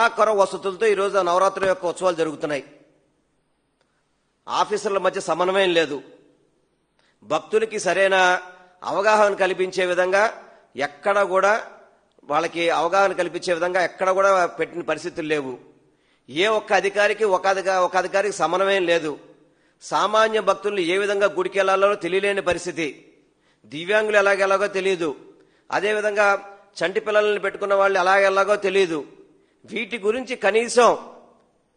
కొర వసతులతో ఈరోజు నవరాత్రి యొక్క ఉత్సవాలు జరుగుతున్నాయి. ఆఫీసర్ల మధ్య సమన్వయం లేదు. భక్తులకి సరైన అవగాహన కల్పించే విధంగా ఎక్కడ కూడా వాళ్ళకి అవగాహన కల్పించే విధంగా ఎక్కడ కూడా పెట్టిన పరిస్థితులు లేవు. ఏ ఒక్క అధికారికి ఒక ఒక అధికారికి సమన్వయం లేదు. సామాన్య భక్తులను ఏ విధంగా గుడికి వెళ్ళాలో తెలియలేని పరిస్థితి. దివ్యాంగులు ఎలాగెలాగో తెలియదు అదేవిధంగా చంటి పిల్లల్ని పెట్టుకున్న వాళ్ళు ఎలాగెలాగో తెలియదు వీటి గురించి కనీసం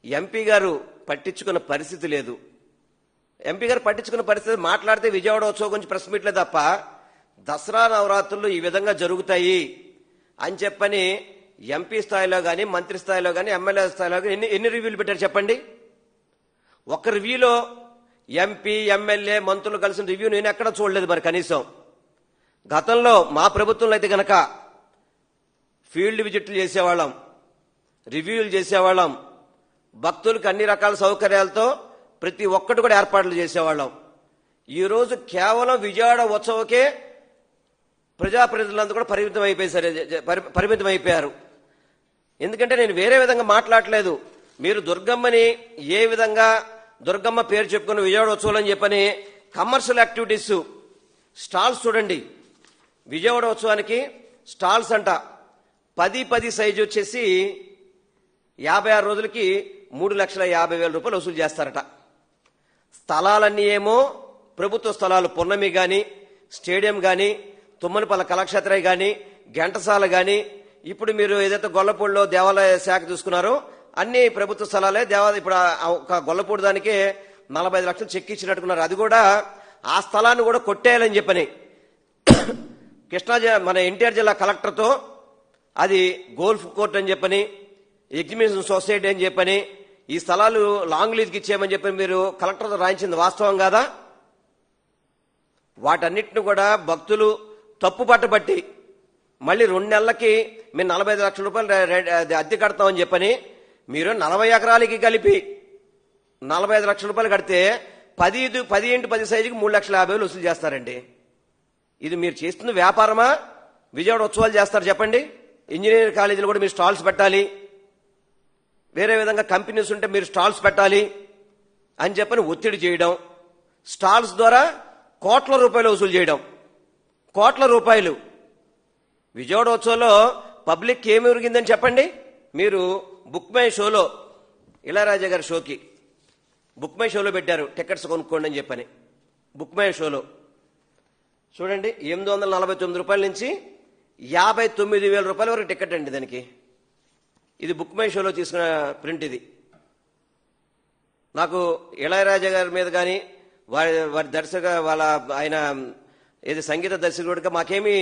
ఎంపీ గారు పట్టించుకున్న పరిస్థితి లేదు. ఎంపీ గారు పట్టించుకున్న పరిస్థితి మాట్లాడితే విజయవాడ ఉత్సవం గురించి ప్రెస్ మీట్లే తప్ప దసరా నవరాత్రులు ఈ విధంగా జరుగుతాయి అని చెప్పని ఎంపీ స్థాయిలో కానీ మంత్రి స్థాయిలో కానీ ఎమ్మెల్యే స్థాయిలో కానీ ఎన్ని ఎన్ని రివ్యూలు పెట్టారు చెప్పండి? ఒక రివ్యూలో ఎంపీ ఎమ్మెల్యే మంత్రులు కలిసిన రివ్యూ నేను ఎక్కడ చూడలేదు మరి కనీసం. గతంలో మా ప్రభుత్వంలో అయితే గనక ఫీల్డ్ విజిట్లు చేసేవాళ్ళం. రివ్యూలు చేసేవాళ్ళం. భక్తులకు అన్ని రకాల సౌకర్యాలతో ప్రతి ఒక్కటి కూడా ఏర్పాట్లు చేసేవాళ్ళం. ఈరోజు కేవలం విజయవాడ ఉత్సవకే ప్రజాప్రతినిధులందరూ కూడా పరిమితం అయిపోయి పరి- పరిమితం అయిపోయారు. ఎందుకంటే నేను వేరే విధంగా మాట్లాడలేదు. మీరు దుర్గమ్మని ఏ విధంగా దుర్గమ్మ పేరు చెప్పుకుని విజయవాడ ఉత్సవం అని చెప్పని కమర్షియల్ యాక్టివిటీస్ స్టాల్స్ చూడండి. విజయవాడ ఉత్సవానికి స్టాల్స్ అంట. పది పది సైజు వచ్చేసి యాభై ఆరు రోజులకి మూడు లక్షల యాభై వేల రూపాయలు వసూలు చేస్తారట. స్థలాలన్నీ ఏమో ప్రభుత్వ స్థలాలు పున్నమి గాని స్టేడియం గాని తుమ్మనిపల్ల కళాక్షేత్రయ్య గాని ఘంటసాల గాని ఇప్పుడు మీరు ఏదైతే గొల్లపూడిలో దేవాలయ శాఖ చూసుకున్నారో అన్ని ప్రభుత్వ స్థలాలే దేవాలయ ఇప్పుడు ఒక గొల్లపూడి దానికి నలభై ఐదు లక్షలు చెక్ ఇచ్చినట్టుకున్నారు. అది కూడా ఆ స్థలాన్ని కూడా కొట్టేయాలని చెప్పని కృష్ణా మన ఎన్టీఆర్ జిల్లా కలెక్టర్తో అది గోల్ఫ్ కోర్ట్ అని చెప్పని ఎగ్జిబిషన్ సొసైటీ అని చెప్పని ఈ స్థలాలు లాంగ్ లీజ్కి ఇచ్చేయమని చెప్పి మీరు కలెక్టర్తో రాయించింది వాస్తవం కాదా? వాటన్నిటిని కూడా భక్తులు తప్పు పట్టబట్టి మళ్ళీ రెండు నెలలకి మేము నలభై ఐదు లక్షల రూపాయలు అద్దె కడతామని చెప్పని మీరు నలభై ఎకరాలకి కలిపి నలభై ఐదు లక్షల రూపాయలు కడితే పది పది ఇంటి పది సైజుకి మూడు లక్షల యాభై వేలు వసూలు చేస్తారండి. ఇది మీరు చేస్తున్న వ్యాపారమా? విజయవాడ ఉత్సవాలు చేస్తారు చెప్పండి. ఇంజనీరింగ్ కాలేజీలు కూడా మీరు స్టాల్స్ పెట్టాలి. వేరే విధంగా కంపెనీస్ ఉంటే మీరు స్టాల్స్ పెట్టాలి అని చెప్పని ఒత్తిడి చేయడం స్టాల్స్ ద్వారా కోట్ల రూపాయలు వసూలు చేయడం కోట్ల రూపాయలు. విజయవాడ ఉత్సవంలో పబ్లిక్ ఏమి ఉరిగిందని చెప్పండి? మీరు బుక్ మై షోలో ఇళరాజా గారి షోకి బుక్ మై షోలో పెట్టారు టికెట్స్ కొనుక్కోండి అని చెప్పని. బుక్ మై షోలో. చూడండి ఎనిమిది వందల నలభై తొమ్మిది రూపాయల నుంచి యాభై తొమ్మిది వేల రూపాయల వరకు టికెట్ అండి దానికి. ఇది బుక్ మై షోలో తీసుకున్న ప్రింట్ ఇది. నాకు ఇళయరాజా గారి మీద కానీ వారి వారి దర్శక వాళ్ళ ఆయన ఏది సంగీత దర్శకుడిగా మాకేమీ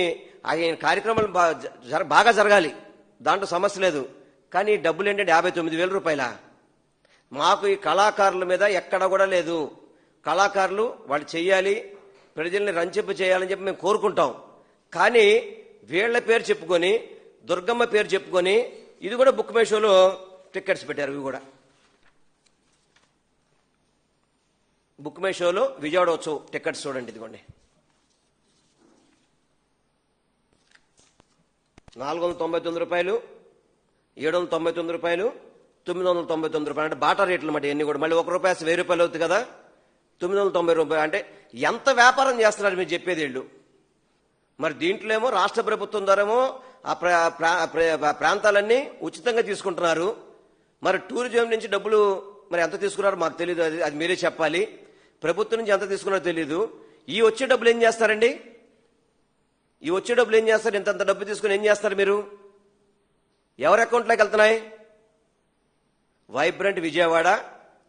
ఆయన కార్యక్రమాలు బాగా జరగాలి. దాంట్లో సమస్య లేదు. కానీ డబ్బులు ఏంటంటే యాభై తొమ్మిది వేల రూపాయల? మాకు ఈ కళాకారుల మీద ఎక్కడ కూడా లేదు. కళాకారులు వాళ్ళు చెయ్యాలి ప్రజల్ని రంచెప్పు చేయాలని చెప్పి మేము కోరుకుంటాం. కానీ వీళ్ళ పేరు చెప్పుకొని దుర్గమ్మ పేరు చెప్పుకొని ఇది కూడా బుక్ మై షోలో టికెట్స్ పెట్టారు ఇవి కూడా. బుక్ మై షోలో విజయవాడ ఉత్సవ్ టికెట్స్ చూడండి ఇదిగోండి. నాలుగు వందల తొంభై తొమ్మిది రూపాయలు ఏడు వందల తొంభై తొమ్మిది రూపాయలు తొమ్మిది వందల తొంభై తొమ్మిది రూపాయలు. అంటే బాటా రేట్లు మాట ఇవన్నీ కూడా. మళ్ళీ ఒక రూపాయి వెయ్యి రూపాయలు అవుతుంది కదా. తొమ్మిది వందల తొంభై రూపాయలు. అంటే ఎంత వ్యాపారం చేస్తున్నారు మీరు చెప్పేది వీళ్ళు. మరి దీంట్లో ఏమో రాష్ట్ర ప్రభుత్వం ద్వారామో ఆ ప్రా- ప్రాంతాలన్నీ ఉచితంగా తీసుకుంటున్నారు. మరి టూరిజం నుంచి డబ్బులు మరి ఎంత తీసుకున్నారో మాకు తెలియదు అది అది మీరే చెప్పాలి. ప్రభుత్వం నుంచి ఎంత తీసుకున్నారో తెలియదు ఈ వచ్చే డబ్బులు ఏం చేస్తారండి? ఈ వచ్చే డబ్బులు ఏం చేస్తారు? ఇంతంత డబ్బు తీసుకుని ఏం చేస్తారు మీరు? ఎవరి అకౌంట్లోకి వెళ్తున్నాయి? వైబ్రెంట్ విజయవాడ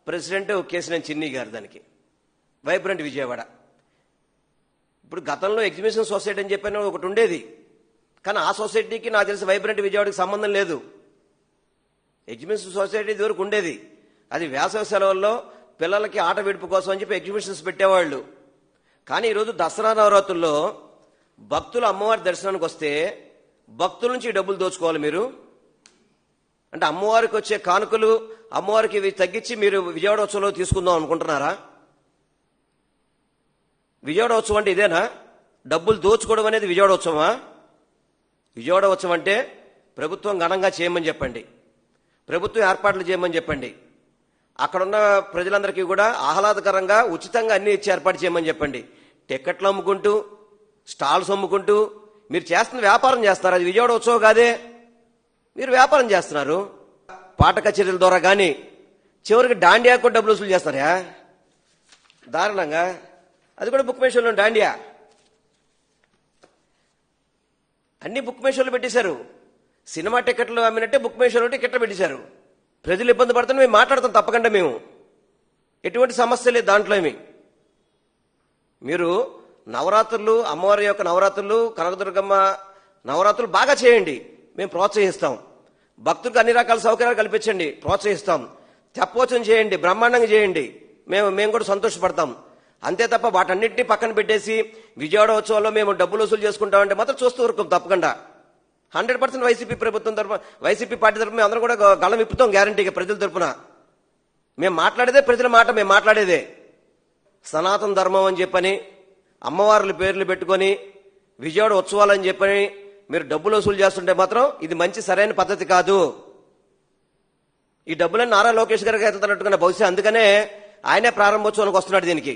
ప్రెసిడెంట్ కేసినేని చిన్ని గారు దానికి. వైబ్రెంట్ విజయవాడ. ఇప్పుడు గతంలో ఎగ్జిబిషన్ సొసైటీ అని చెప్పాను ఒకటి ఉండేది. కానీ ఆ సొసైటీకి నాకు తెలిసి వైబ్రెంట్ విజయవాడకి సంబంధం లేదు. ఎగ్జిబిషన్ సొసైటీ ఇదివరకు ఉండేది. అది వేసవి సెలవుల్లో పిల్లలకి ఆట విడుపు కోసం అని చెప్పి ఎగ్జిబిషన్స్ పెట్టేవాళ్ళు. కానీ ఈరోజు దసరా నవరాత్రుల్లో భక్తులు అమ్మవారి దర్శనానికి వస్తే భక్తుల నుంచి డబ్బులు దోచుకోవాలి మీరు. అంటే అమ్మవారికి వచ్చే కానుకలు అమ్మవారికి ఇవి తగ్గించి మీరు విజయవాడ ఉత్సవంలో తీసుకుందాం అనుకుంటున్నారా? విజయవాడ ఉత్సవం అంటే ఇదేనా? డబ్బులు దోచుకోవడం అనేది విజయవాడ ఉత్సవమా? విజయవాడ ఉత్సవం అంటే ప్రభుత్వం ఘనంగా చేయమని చెప్పండి. ప్రభుత్వం ఏర్పాట్లు చేయమని చెప్పండి. అక్కడున్న ప్రజలందరికీ కూడా ఆహ్లాదకరంగా ఉచితంగా అన్ని ఇచ్చి ఏర్పాటు చేయమని చెప్పండి. టికెట్లు అమ్ముకుంటూ స్టాల్స్ అమ్ముకుంటూ మీరు చేస్తున్న వ్యాపారం చేస్తున్నారు. అది విజయవాడ ఉత్సవం కాదే. మీరు వ్యాపారం చేస్తున్నారు. పాట కచేరీల ద్వారా కానీ చివరికి డాండియాకు కూడా డబ్బులు వసూలు చేస్తారా? దారుణంగా. అది కూడా బుక్ మేషన్లో డాండియా. అన్ని బుక్ మేషోలు పెట్టేశారు. సినిమా టికెట్లు అమ్మినట్టే బుక్ మేషోలో టికెట్లు పెట్టేశారు. ప్రజలు ఇబ్బంది పడుతున్నా మేము మాట్లాడతాం తప్పకుండా మేము. ఎటువంటి సమస్య లేదు దాంట్లో ఏమి. మీరు నవరాత్రులు అమ్మవారి యొక్క నవరాత్రులు కనకదుర్గమ్మ నవరాత్రులు బాగా చేయండి. మేము ప్రోత్సహిస్తాం. భక్తులకు అన్ని రకాల సౌకర్యాలు కల్పించండి. ప్రోత్సహిస్తాం. తెప్పోచం చేయండి. బ్రహ్మాండంగా చేయండి. మేము మేము కూడా సంతోషపడతాం. అంతే తప్ప వాటన్నిటిని పక్కన పెట్టేసి విజయవాడ ఉత్సవంలో మేము డబ్బులు వసూలు చేసుకుంటామంటే మాత్రం చూస్తూ వరకు తప్పకుండా. హండ్రెడ్ పర్సెంట్ వైసీపీ ప్రభుత్వం తరఫున వైసీపీ పార్టీ తరఫున మేము అందరం కూడా గళం విప్పుతాం గ్యారంటీగా ప్రజల తరఫున మేము మాట్లాడేదే ప్రజల మాట మేము మాట్లాడేదే. సనాతన ధర్మం అని చెప్పని అమ్మవార్ల పేర్లు పెట్టుకొని విజయవాడ అని చెప్పని మీరు డబ్బులు వసూలు చేస్తుంటే మాత్రం ఇది మంచి సరైన పద్ధతి కాదు. ఈ డబ్బులన్నీ నారా లోకేష్ గారికి వెళ్తున్నట్టుగా బహుశా అందుకనే ఆయనే ప్రారంభోత్సవానికి వస్తున్నాడు దీనికి.